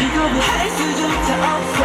이거 할수조차 없어.